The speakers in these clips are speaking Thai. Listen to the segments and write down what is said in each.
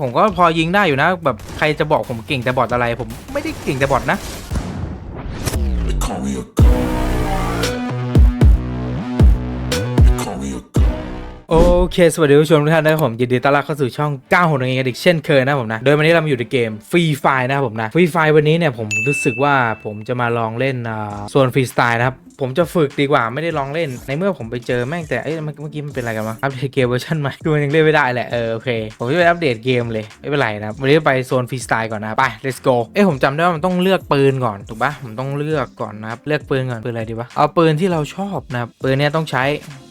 ผมก็พอยิงได้อยู่นะ แบบใครจะบอกผมเก่งแต่บอทอะไร ผมไม่ได้เก่งแต่บอทนะ They call me a โอเค สวัสดีผู้ชมทุกท่านนะครับผมยินดีต้อนรับเข้าสู่ช่อง9ของเองอีกเช่นเคยนะครับผมนะ โดยวันนี้เรามาอยู่ในเกมฟรีไฟนะครับผมนะฟรีไฟวันนี้เนี่ยผมรู้สึกว่าผมจะมาลองเล่นอ่าส่วนฟรีสไตล์นะครับ ผมจะฝึกดีกว่าไม่ได้ลองเล่น ในเมื่อผมไปเจอแม่งแต่เอ้ยเมื่อกี้มันเป็นอะไรกันวะอัปเดตเกมเวอร์ชันใหม่คือมันยังเล่นไม่ได้แหละเออโอเค ผมจะไปอัปเดตเกมเลยไม่เป็นไรนะครับวันนี้ไปโซนฟรีสไตล์ก่อนนะไป let's go เอ้ยผมจำได้ว่ามันต้องเลือกปืนก่อนถูกปะผมต้องเลือกก่อนนะครับเลือกปืนก่อนปืนอะไรดีวะเอาปืนที่เราชอบนะครับปืนเนี้ยต้องใช้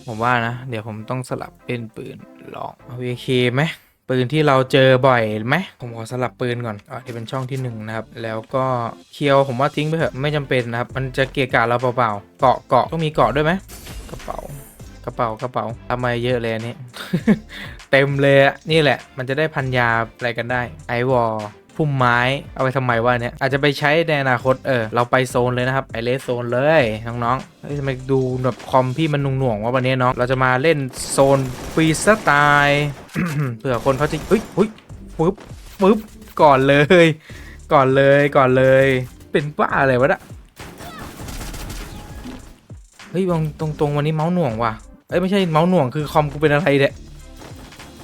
ผมว่านะ เดี๋ยวผมต้องสลับเป็นปืนลองเอา VK ไหมปืนที่เราเจอบ่อยไหมผมขอสลับปืนก่อนอะที่เป็นช่องที่หนึ่งนะครับ แล้วก็เคียวผมว่าทิ้งไปเถอะไม่จำเป็นนะครับ มันจะเกะกะเราเปล่าๆเกาะเกาะต้องมีเกาะด้วยไหมกระเป๋ากระเป๋ากระเป๋าทำไมเยอะเลยนนี้เต็มเลยอะนี่แหละ มันจะได้พันยาอะไรกันได้ไอวอล พุ่มไม้เอาไปทำไมวะเนี่ยอาจจะไปใช้ในอนาคตเออเราไปโซนเลยนะครับไปเลสโซนเลยน้องๆเฮ้ยทำไมดูแบบคอมพี่มันหน่วงๆว่าวันนี้น้องเราจะมาเล่นโซนฟรีสไตล์เผื่อคนเขาจะเฮ้ยเฮ้ยปึ๊บปึ๊บก่อนเลย ก่อนเลยก่อนเลย เป็นบ้าอะไรวะเนี่ยเฮ้ยตรงตรงวันนี้เมาส์หน่วงว่ะเอ้ยไม่ใช่เมาส์หน่วงคือคอมกูเป็นอะไรเนี่ย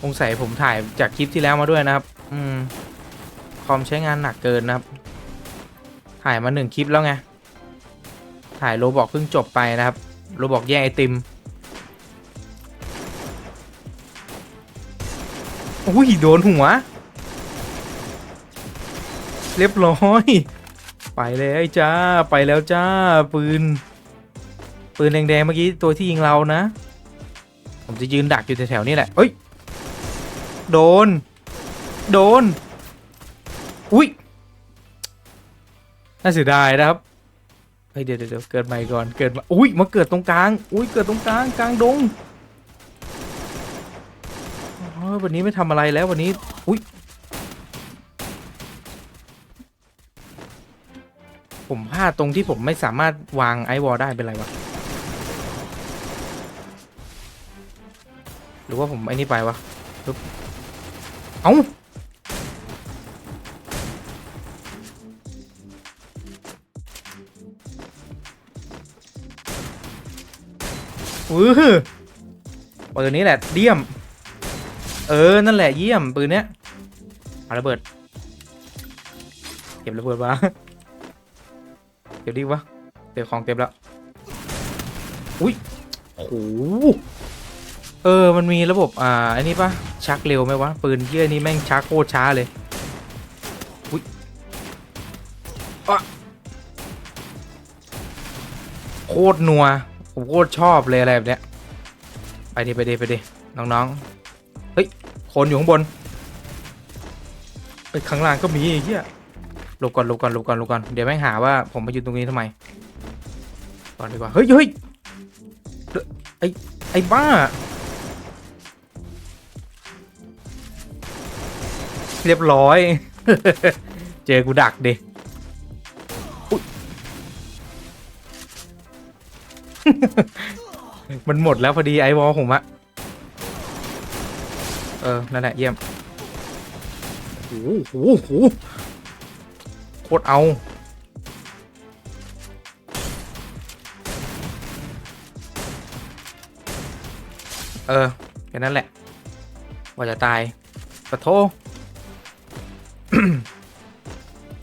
สงสัยผมถ่ายจากคลิปที่แล้วมาด้วยนะครับ อืม อมใช้งานหนักเกินนะครับ ถ่ายมาหนึ่งคลิปแล้วไง ถ่ายโรบอกเพิ่งจบไปนะครับ โรบอกแย่ไอติมอุ้ยโดนหัว เรียบร้อย ไปเลยจ้า ไปแล้วจ้า ปืน ปืนแดงๆเมื่อกี้ตัวที่ยิงเรานะ ผมจะยืนดักอยู่แถวๆนี้แหละ เอ้ย โดน โดน อุ้ยน่าเสียดายนะครับเฮ้ยเดี๋ยวเดี๋ยวเกิดใหม่ก่อนเกิดมาอุ้ยมาเกิดตรงกลางอุ้ยเกิดตรงกลางกลางดงวันนี้ไม่ทำอะไรแล้ววันนี้อุ้ยผมพลาดตรงที่ผมไม่สามารถวางไอวอลได้เป็นไรวะหรือว่าผมไอ้นี่ไปวะเอ้า อือปืนนี้แหละเดี่ยม เออ นั่นแหละเยี่ยมปืนเนี้ยเอาระเบิด เก็บระเบิดวะเก็บดีวะเก็บของเก็บแล้ว อุ้ยโหเออ มันมีระบบ อ่า อันนี้ปะชักเร็วไหมวะ ปืนเยี่ยนี้แม่งชักโคตรช้าเลย อุ้ยอะโคตรนัว ผมโคตรชอบเลยอะไรแบบเนี้ย ไปดิไปดิไปดิน้องๆ เฮ้ย คนอยู่ข้างบนไปข้างล่างก็มีไอ้เหี้ยหลบก่อนหลบก่อนหลบก่อนหลบก่อน เดี๋ยวแม่งหาว่าผมมาอยู่ตรงนี้ทำไม ก่อนดีกว่า เฮ้ยเฮ้ยไอไอบ้าเรียบร้อย เจอกูดักดิ มันหมดแล้วพอดีไอวอลผมอะเออ นั่นแหละเยี่ยมโอ้โหโอ้โหโคตรเอาเออแค่นั้นแหละ ว่าจะตายปะโท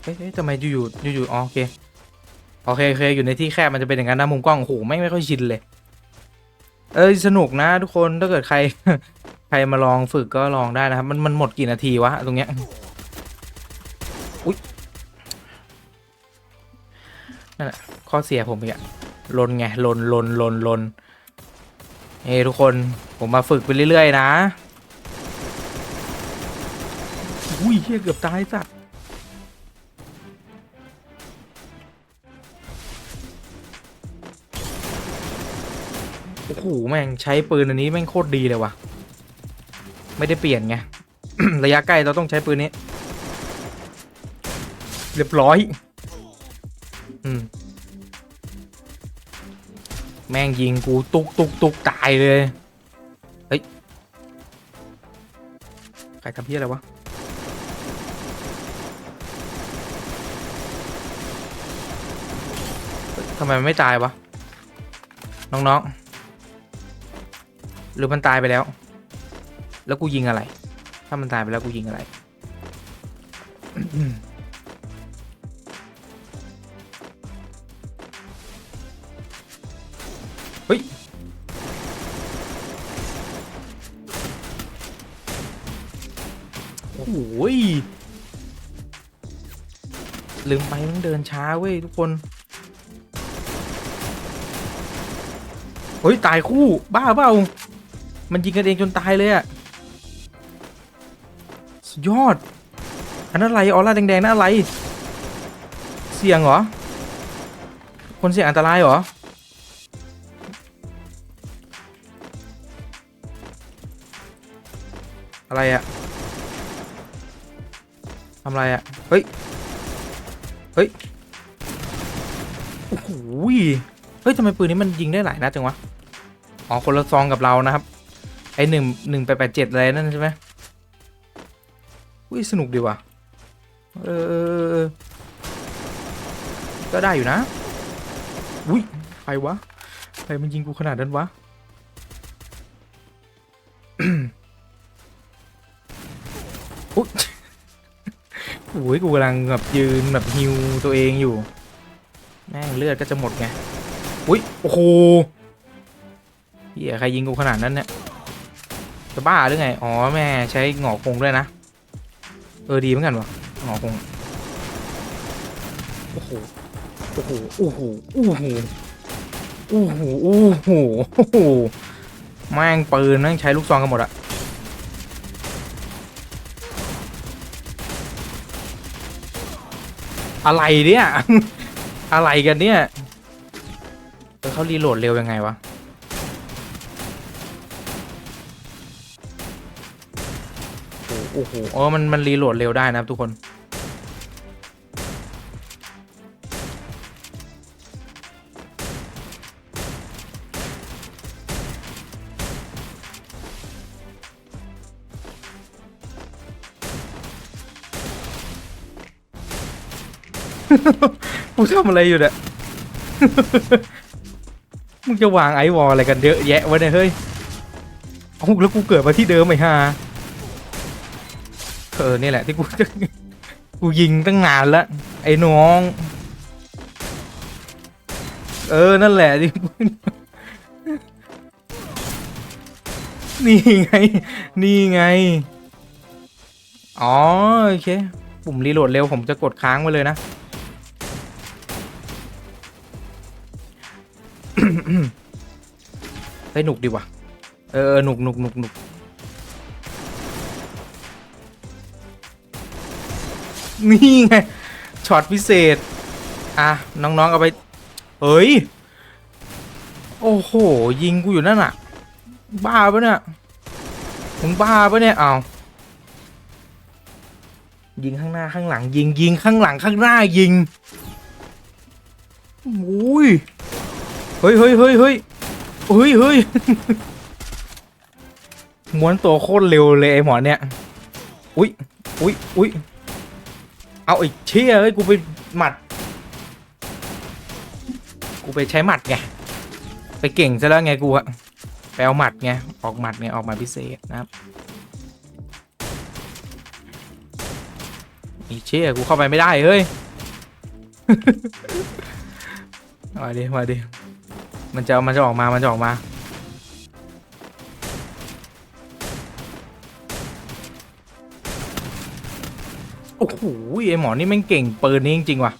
เฮ้ยเฮ้ยทำไมอยู่อยู่อยู่ๆอ๋อโอเค โอเคโอเคอยู่ในที่แคบมันจะเป็นอย่างนั้นนะมุมกล้องโอ้โหไม่ไม่ค่อยชินเลย เอ้ยสนุกนะทุกคนถ้าเกิดใคร ใครมาลองฝึกก็ลองได้นะครับ มันมันหมดกี่นาทีวะตรงเนี้ยอุ๊ยนั่นแหละข้อเสียผมอีกอะลนไงลนลนลนลนเฮ้ทุกคนผมมาฝึกไปเรื่อยๆนะอุ้ยเฮียเกือบตายสัตว์ โหแม่งใช้ปืนอันนี้แม่งโคตรดีเลยว่ะ ไม่ได้เปลี่ยนไง ระยะใกล้เราต้องใช้ปืนนี้ เรียบร้อยอมแม่งยิงกูตุกตุกตุกตายเลย เฮ้ย ใครทำเพี้ยอะไรวะทำไมไม่ตายวะ น้องๆ หรือมันตายไปแล้ว แล้วกูยิงอะไร ถ้ามันตายไปแล้วกูยิงอะไร เฮ้ย โอ้ย ลืมไปต้องเดินช้าเว้ยทุกคน เฮ้ย ตายคู่ บ้าเปล่า มันยิงกันเองจนตายเลยอะสุดยอด อันนั้นอะไรออร่าแดงๆนั่นอะไร เสี่ยงเหรอ คนเสี่ยงอันตรายเหรอ อะไรอะทำอะไรอะเฮ้ย เฮ้ย โอ้โหเฮ้ยทำไมปืนนี้มันยิงได้หลายนัดจังวะ อ๋อ คนละซองกับเรานะครับ ไอหนึ่งหนึ่งแปดแปดเจ็ดอะไรนั่นใช่ไหมอุ้ยสนุกดีว่ะเออก็ได้อยู่นะ อุ้ยใครวะใครมันยิงกูขนาดนั้นวะอุ๊ยโอ้ยกูกำลังแบบยืนแบบฮิวตัวเองอยู่ แม่งเลือดก็จะหมดไง อุ้ย โอ้โหเฮียใครยิงกูขนาดนั้นเนี่ย จะบ้าหรือไง อ๋อแม่ใช้หงอคงด้วยนะ เออดีเหมือนกันวะหงอคง โอ้โห โอ้โห โอ้โห โอ้โห โอ้โห โอ้โห โอ้โห แม่งปืนแม่งใช้ลูกซองกันหมดอะอะไรเนี่ย อะไรกันเนี่ยเออเขารีโหลดเร็วยังไงวะ อ้โหโอ้โหเออมันมันรีโหลดเร็วได้นะครับทุกคน กูทำอะไรอยู่เนี่ย มึงจะวางไอวอลอะไรกันเยอะแยะวะเนี่ยเฮ้ย เอาแล้วกูเกิดมาที่เดิมไอ้ห่า เออนี่แหละที่กูกูยิงตั้งนานแล้วไอ้น้อง เออนั่นแหละที่นี่ไง นี่ไง อ๋อโอเค ปุ่มรีโหลดเร็วผมจะกดค้างไว้เลยนะเฮ้ยหนุกดีว่ะ เออหนุกหนุกหนุกหนุก นี่ไงช็อตพิเศษ อะ น้องๆเอาไปเฮ้ย โอ้โห ยิงกูอยู่นั่นอะ บ้าปะเนี่ยมึงบ้าปะเนี่ยเอายิงข้างหน้าข้างหลัง ยิงยิงข้างหลังข้างหน้ายิงอุ้ยเฮ้ยเฮ้ยเฮ้ยเฮ้ยเฮ้ยเฮ้ยม้วนตัวโคตรเร็วเลยไอ้หมอเนี่ย อุ้ยอุ้ยอุ้ย เอาไอ้เชี่ยเอ้ยกูไปหมัด กูไปใช้หมัดไง ไปเก่งซะแล้วไงกูอะไปเอาหมัดไง ออกหมัดไงออกหมาพิเศษนะครับไอ้เชี่ยกูเข้าไปไม่ได้เฮ้ย มาดิมาดิมันจะมันจะออกมา มันจะออกมา ไอหมอนี่แม่งเก่งปืนนี้จริงๆว่ะ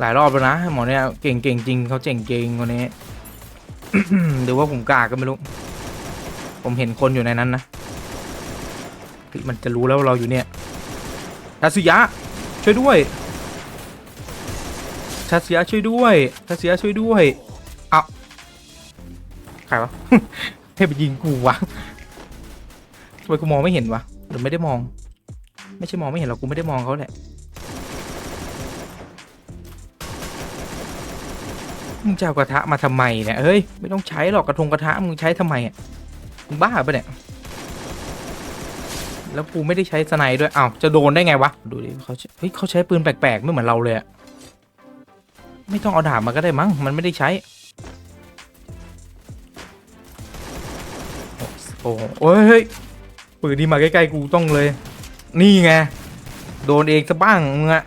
หลายรอบแล้วนะหมอเนี่ยเก่งเก่งจริงเขาเจ๋งเก่งคนนี้หรือว่าผมกากก็ไม่รู้ ผมเห็นคนอยู่ในนั้นนะมันจะรู้แล้วว่าเราอยู่เนี่ยทัศยะช่วยด้วยทัศยะช่วยด้วยทัศยะช่วยด้วยเอาใครวะให้ไปยิงกูวะทำไมกูมองไม่เห็นวะหรือไม่ได้มอง ไม่ใช่มองไม่เห็นหรอกกูไม่ได้มองเขาแหละมึงจะเอากระทะมาทำไมเนี่ยเฮ้ยไม่ต้องใช้หรอกกระทงกระทะมึงใช้ทำไมอะมึงบ้าปะเนี่ยแล้วกูไม่ได้ใช้สไนด์ด้วยอ้าวจะโดนได้ไงวะดูดิเขาใช้เฮ้ยเขาใช้ปืนแปลกๆไม่เหมือนเราเลยอะไม่ต้องเอาดาบมาก็ได้มั้งมันไม่ได้ใช้โอ้โหเฮ้ยปืนที่มาใกล้ๆกูต้องเลย นี่ไง โดนเองซะบ้างมึงอะ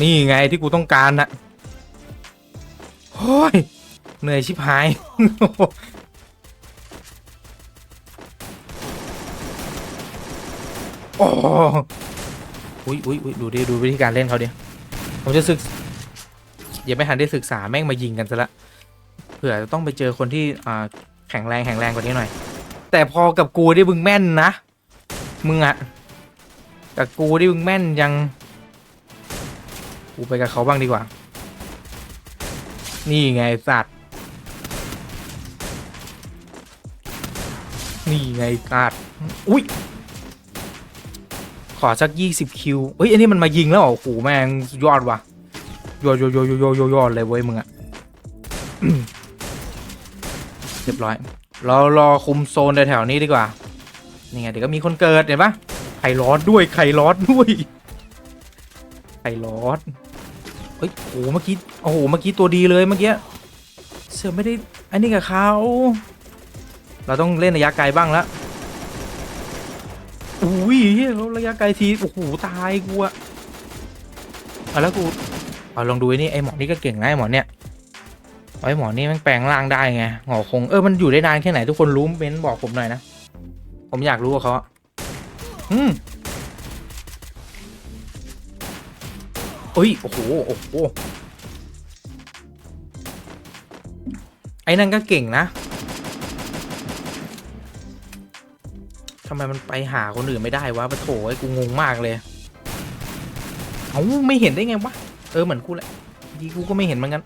นี่ไงที่กูต้องการนะโอ้ยเหนื่อยชิบหาย โอ้อุ้ยอุ้ยอุ้ยดูดิดูวิธีการเล่นเขาดิผมจะศึกย่าไม่ทันได้ศึกษาแม่งมายิงกันซะละเผื่อจะต้องไปเจอคนที่อ่า แข็งแรงแข็งแรงกว่านี้หน่อย แต่พอกับกูที่มึงแม่นนะมึงอะกับกูที่มึงแม่นยังกูไปกับเขาบ้างดีกว่า นี่ไงสัตว์นี่ไงสัตว์อุ้ยขอสักยี่สิบคิวเฮ้ยอันนี้มันมายิงแล้วเหรอโอ้โหแม่งยอดว่ะยอดยอดยอดยอดยอดเลยเว้ยมึงอะ รียบร้อย เรารอคุมโซนแถวๆนี้ดีกว่า นี่ไงเดี๋ยวก็มีคนเกิดเห็นปะไข่ร้อนด้วยไข่ร้อนด้วยไข่ร้อนเฮ้ยโอ้โหเมื่อกี้โอ้โหเมื่อกี้ตัวดีเลยเมื่อกี้เสือไม่ได้อันนี้กับเขาเราต้องเล่นระยะไกลบ้างแล้วอุ้ยเหี้ยเขาระยะไกลทีโอ้โหตายกูอะเอาแล้วกูเอาลองดูไอ้นี่ไอ้หมอนี่ก็เก่งนะไอ้หมอเนี่ย ไอ้หมอนี่มันแปลงร่างได้ไงหงอคงเออมันอยู่ได้นานแค่ไหนทุกคนรู้เม้นบอกผมหน่อยนะผมอยากรู้กับเขาอะอืมเอ้ยโอ้โหโอ้โหไอ้นั่นก็เก่งนะทำไมมันไปหาคนอื่นไม่ได้วะปะโถไอ้กูงงมากเลยเอ้าไม่เห็นได้ไงวะเออเหมือนกูแหละดีกูก็ไม่เห็นเหมือนกัน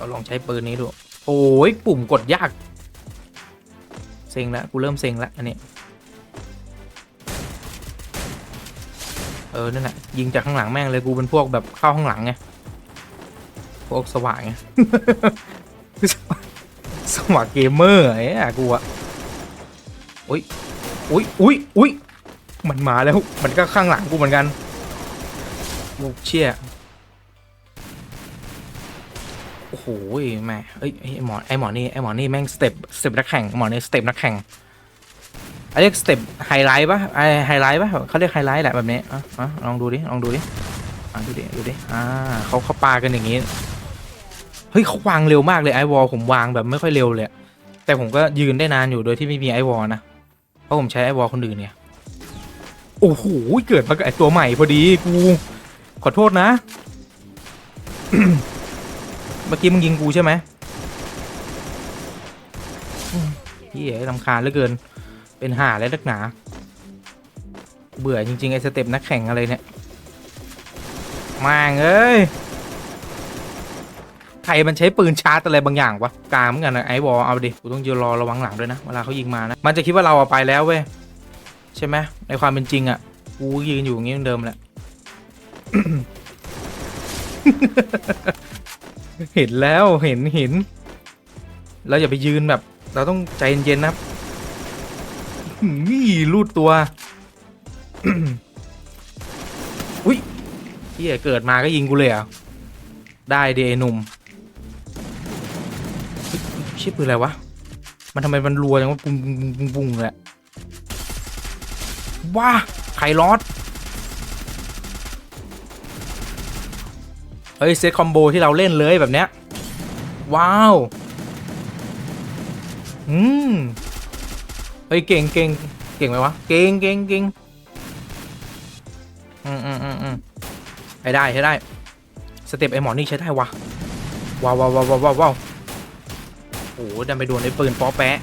เราลองใช้ปืนนี้ดู โอ้ยปุ่มกดยาก เซ็งแล้วกูเริ่มเซ็งแล้วอันนี้ เออ นั่นแหละยิงจากข้างหลังแม่งเลยกูเป็นพวกแบบเข้าข้างหลังไง พวกสว่างไง สว่างเกมเมอร์ไอ้อะกูอะอุ้ยอุ้ยอุ้ยอุ้ยมันมาแล้ว มันก็ข้างหลังกูเหมือนกันกูเชี่ย แม่เอ้ยไอ้หมอไอหมอนี่ไอหมอนี่แม่งสเต็ปสเต็ปนักแข่งหมอนี่สเต็ปนักแข่งไอ้เรียกสเต็ปไฮไลท์ปะไอไฮไลท์ปะเขาเรียกไฮไลท์แหละแบบนี้อะอะลองดูดิลองดูดิอะดูดิดูดิอ่าเขาเขาปากันอย่างงี้เฮ้ยเขาวางเร็วมากเลยไอวอลผมวางแบบไม่ค่อยเร็วเลยแต่ผมก็ยืนได้นานอยู่โดยที่ไม่มีไอวอลนะเพราะผมใช้ไอวอลคนอื่นเนี่ยโอ้โหเกิดมากับไอตัวใหม่พอดีกูขอโทษนะ เมื่อกี้มึงยิงกูใช่ไหมอืมเฮียลำคาญเหลือเกิน เป็นห่าและนักหนา เบื่อจริงๆ ไอ้สเต็ปนักแข่งอะไรเนี่ยมางเอ้ยใครมันใช้ปืนชาร์จอะไรบางอย่างวะกลางเหมือนกันนะไอ้วอเอาดิกูต้องยืนรอระวังหลังด้วยนะ เวลาเขายิงมานะ มันจะคิดว่าเราเอาไปแล้วเว้ย ใช่ไหมในความเป็นจริงอะ่ะ กูยืนอยู่อย่างนี้เดิมแหละ เห็นแล้วเห็นเห็นแล้วอย่าไปยืนแบบ เราต้องใจเย็นๆนะครับนี่รูดตัวอุ้ยที่เกิดมาก็ยิงกูเลยอะได้เดหนุ่มชื่อปืนอะไรวะ มันทำไมมันรัวจังวะปุ้งปุ้งปุ้งปุ้งเลยอะว้าไข่รอด เฮ้ยเซตคอมโบที่เราเล่นเลยแบบเนี้ย ว้าว อืม เฮ้ยเก่งเก่งเก่งไหมวะ เก่งเก่งเก่งอืมอืมอืมอืมใช้ได้ใช้ได้ สเต็ปไอหมอนี่ใช้ได้วะว้าวว้าวว้าวว้าวว้าวโอ้โหดันไปโดนไอ้ปืนป๊อแปะ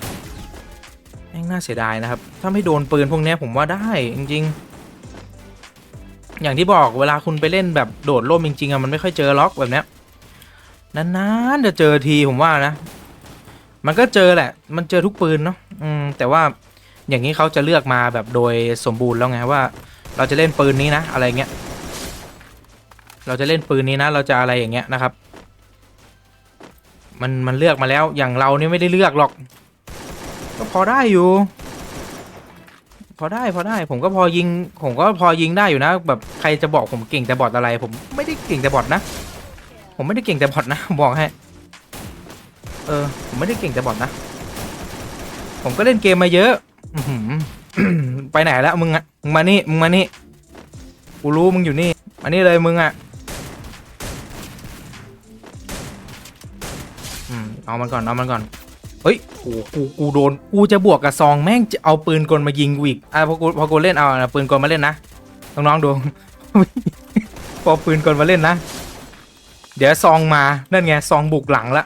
แม่งน่าเสียดายนะครับ ถ้าไม่โดนปืนพวกเนี้ยผมว่าได้จริงๆ อย่างที่บอกเวลาคุณไปเล่นแบบโดดร่มจริงๆอะมันไม่ค่อยเจอล็อกแบบเนี้ยนานๆจะเจอทีผมว่านะ มันก็เจอแหละ มันเจอทุกปืนเนาะอืมแต่ว่าอย่างนี้เขาจะเลือกมาแบบโดยสมบูรณ์แล้วไงว่า เราจะเล่นปืนนี้นะอะไรเงี้ยเราจะเล่นปืนนี้นะ เราจะอะไรอย่างเงี้ยนะครับ มันมันเลือกมาแล้วอย่างเราเนี่ยไม่ได้เลือกหรอก ก็พอได้อยู่ พอได้พอได้ ผมก็พอยิง ผมก็พอยิงได้อยู่นะ แบบใครจะบอกผมเก่งแต่บอทอะไร ผมไม่ได้เก่งแต่บอทนะ ผมไม่ได้เก่งแต่บอทนะบอกให้ เออ ผมไม่ได้เก่งแต่บอทนะ ผมก็เล่นเกมมาเยอะไปไหนแล้วมึงอะมึงมานี่มึงมานี่กูรู้มึงอยู่นี่มานี่เลยมึงอะอืมเอามันก่อนเอามันก่อน เฮ้ยโอ้กูกูโดนกูจะบวกกับซองแม่งจะเอาปืนกลมายิงกูอีกอะพอกูพอกูเล่นเอานะปืนกลมาเล่นนะน้องๆดู พอปืนกลมาเล่นนะ เดี๋ยวซองมานั่นไงซองบุกหลังละ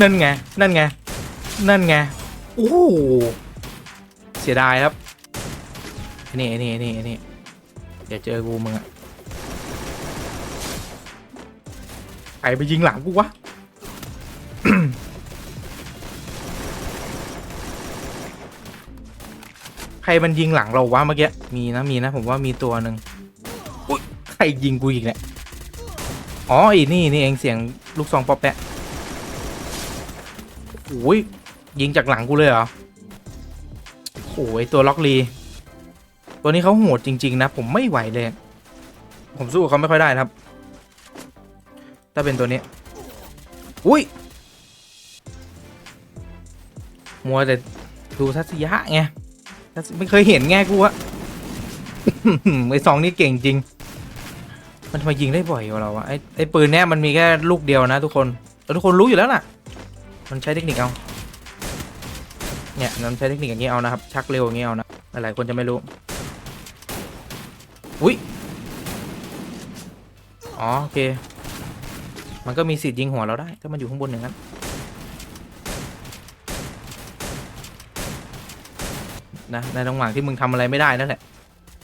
นั่นไงนั่นไงนั่นไงโอ้เสียดายครับนี่นี่นี่นี่เดี๋ยวเจอกูมึงอะใครไปยิงหลังกูวะ รมันยิงหลังเราวะเมื่อกี้ มีนะมีนะผมว่ามีตัวหนึ่งใครยิงกูอีกเนี่ย อ๋ออีนี่นี่เองเสียงลูกซองปอแปะโอ้ยยิงจากหลังกูเลยเหรอ โอ้ยตัวล็อกลี ตัวนี้เขาโหดจริง ๆ นะ ผมไม่ไหวเลย ผมสู้กับเขาไม่ค่อยได้ครับ ถ้าเป็นตัวนี้ อุ้ย มัวแต่ดูทัศยะไง ไม่เคยเห็นไงกูอะไอสองนี่เก่งจริง มันทำไมยิงได้บ่อยกว่าเราวะไอไอปืนเนี้ยมันมีแค่ลูกเดียวนะทุกคนแล้วทุกคนรู้อยู่แล้วน่ะ มันใช้เทคนิคเอา เนี่ยมันใช้เทคนิคอย่างนี้เอานะครับชักเร็วอย่างนี้เอานะหลายๆคนจะไม่รู้ อุ้ยอ๋อโอเค มันก็มีสิทธิ์ยิงหัวเราได้ ถ้ามันอยู่ข้างบนอย่างนั้น นะในระหว่างที่มึงทำอะไรไม่ได้นั่นแหละ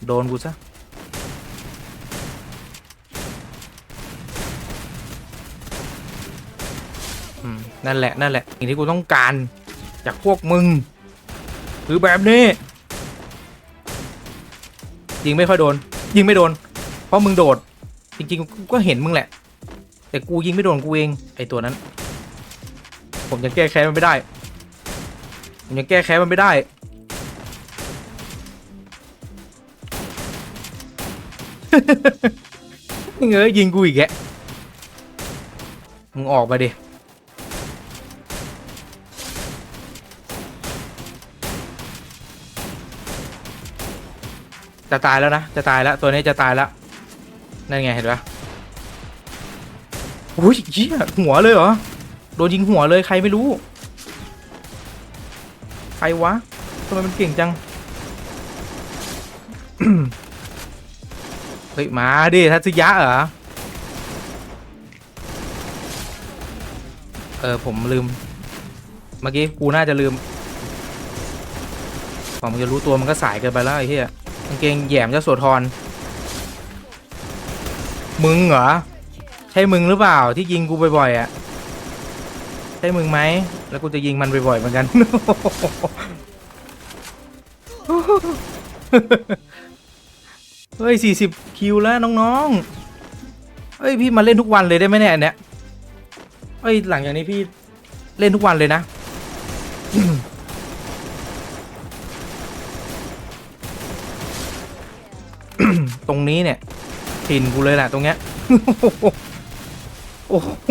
โดนกูซะนั่นแหละนั่นแหละสิ่งที่กูต้องการจากพวกมึง คือแบบนี้ ยิงไม่ค่อยโดน ยิงไม่โดน เพราะมึงโดด จริงๆกูก็เห็นมึงแหละ แต่กูยิงไม่โดนกูเองไอตัวนั้น ผมยังแก้แค้นมันไม่ได้ ผมยังแก้แค้นมันไม่ได้ เงยยิงกูอีกแกมึงออกมาดิจะตายแล้วนะ จะตายแล้ว ตัวนี้จะตายแล้ว นั่นไงเห็นปะอุ้ยเหี้ยหัวเลยเหรอ โดนยิงหัวเลยใครไม่รู้ ใครวะทำไมมันเก่งจัง เฮ้ย มาดิทัศยะเหรอ เออ ผมลืม เมื่อกี้กูน่าจะลืมพอมึงจะรู้ตัวมันก็สายเกินไปแล้วไอ้เหี้ยกางเกงแหยมเจ้าโสธรมึงเหรอ ใช่มึงหรือเปล่าที่ยิงกูบ่อยๆอะ ใช่มึงไหม แล้วกูจะยิงมันบ่อยๆเหมือนกัน เฮ้ยสี่สิบคิวแล้วน้องๆเฮ้ยพี่มาเล่นทุกวันเลยได้ไหมเนี่ยอันเนี่ยเฮ้ยหลังจากนี้พี่เล่นทุกวันเลยนะ ตรงนี้เนี่ยถิ่นกูเลยแหละตรงเนี้ย โอ้โห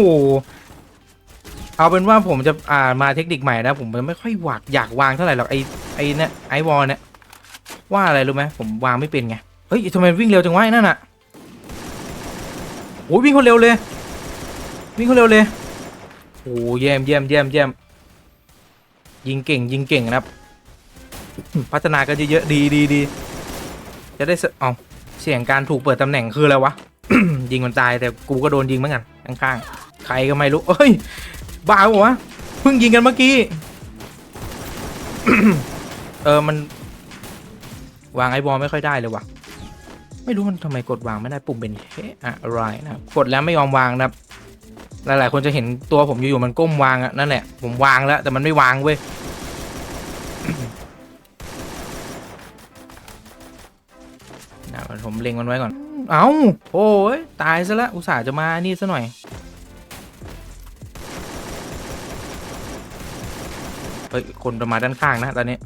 เอาเป็นว่าผมจะอ่ามาเทคนิคใหม่นะ ผมไม่ค่อยหวักอยากวางเท่าไหร่หรอกไอไอเนี่ยไอวอลเนี่ยว่าอะไรรู้ไหมผมวางไม่เป็นไง เฮ้ยทำไมวิ่งเร็วจังวะไอ้นั่นอะโอ้ยวิ่งคนเร็วเลย วิ่งคนเร็วเลยโอ้เยี่ยมเยี่ยมเยี่ยมเยี่ยมยิงเก่งยิงเก่งนะครับ พัฒนากันเยอะๆดีดีดีจะได้เสเอาเสียงการถูกเปิดตำแหน่งคืออะไรวะ ยิงมันตายแต่กูก็โดนยิงเหมือนกันข้างๆใครก็ไม่รู้เอ้ยบ้าปะวะเพิ่งยิงกันเมื่อกี้เออมันวางไอ้บอลไม่ค่อยได้เลยวะ ไม่รู้มันทำไมกดวางไม่ได้ปุ่มเป็นเฮอะไรนะครับกดแล้วไม่ยอมวางนะครับ หลายๆคนจะเห็นตัวผมอยู่ๆมันก้มวางอะนั่นแหละผมวางแล้วแต่มันไม่วางเว้ยนะผมเล็งมันไว้ก่อน เอา้าโอ้ยตายซะแล้วอุตส่าห์จะมานี่ซะหน่อยเฮ้ยคนจะมาด้านข้างนะตอนนี้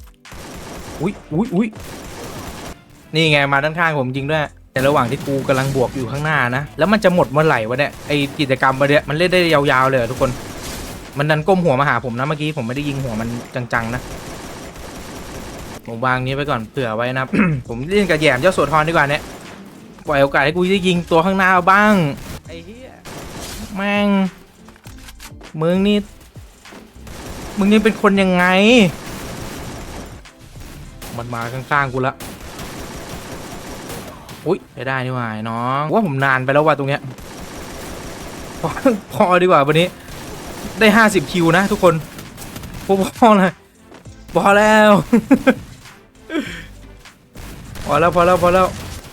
อุ้ยอุ้ยอุ้ย นี่ไงมาด้านข้างผมจริงด้วย แต่ระหว่างที่กูกำลังบวกอยู่ข้างหน้านะ แล้วมันจะหมดเมื่อไหร่วะเนี่ยไอกิจกรรมวันเนี้ยมันเล่นได้ยาวๆเลยทุกคนมันดันก้มหัวมาหาผมนะเมื่อกี้ผมไม่ได้ยิงหัวมันจังๆนะผมวางนี้ไว้ก่อนเผื่อไว้นะ ผมเล่นกับแยมเจ้าโสธรดีกว่าเนี่ยปล่อยโอกาสให้กูได้ยิงตัวข้างหน้าบ้างไอ้เหี้ยแม่งมึงนี่มึงนี่เป็นคนยังไง มันมาข้างๆกูละ อุ้ยได้ได้นี่หว่าไอ้น้องว่าผมนานไปแล้วว่ะตรงเนี้ยพอพอดีกว่าวันนี้ ได้ห้าสิบคิวนะทุกคนพอพอเลยพอแล้วพอแล้วพอแล้วพอแล้ว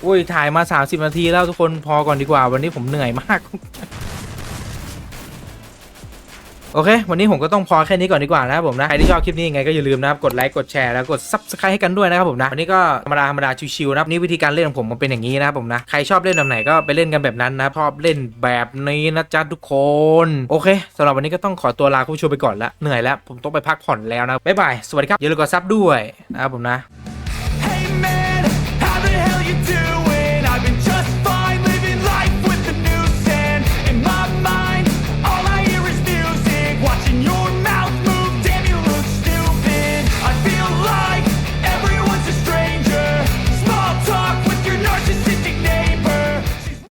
อุ้ยถ่ายมาสามสิบนาทีแล้วทุกคนพอก่อนดีกว่า วันนี้ผมเหนื่อยมาก โอเค วันนี้ผมก็ต้องพอแค่นี้ก่อนดีกว่านะครับผมนะใครที่ชอบคลิปนี้ยังไงก็อย่าลืมนะครับกดไลค์กดแชร์แล้วกด subscribe ให้กันด้วยนะครับผมนะวันนี้ก็ธรรมดาธรรมดาชิวๆนะครับนี่วิธีการเล่นของผมมันเป็นอย่างนี้นะครับผมนะใครชอบเล่นแบบไหนก็ไปเล่นกันแบบนั้นนะชอบเล่นแบบนี้นะจ๊ะทุกคนโอเคสำหรับวันนี้ก็ต้องขอตัวลาคุณผู้ชมไปก่อนละเหนื่อยแล้วผมต้องไปพักผ่อนแล้วนะบ๊ายบายสวัสดีครับอย่าลืมกดซับด้วยนะครับผมนะ Hey man, how the hell you doing?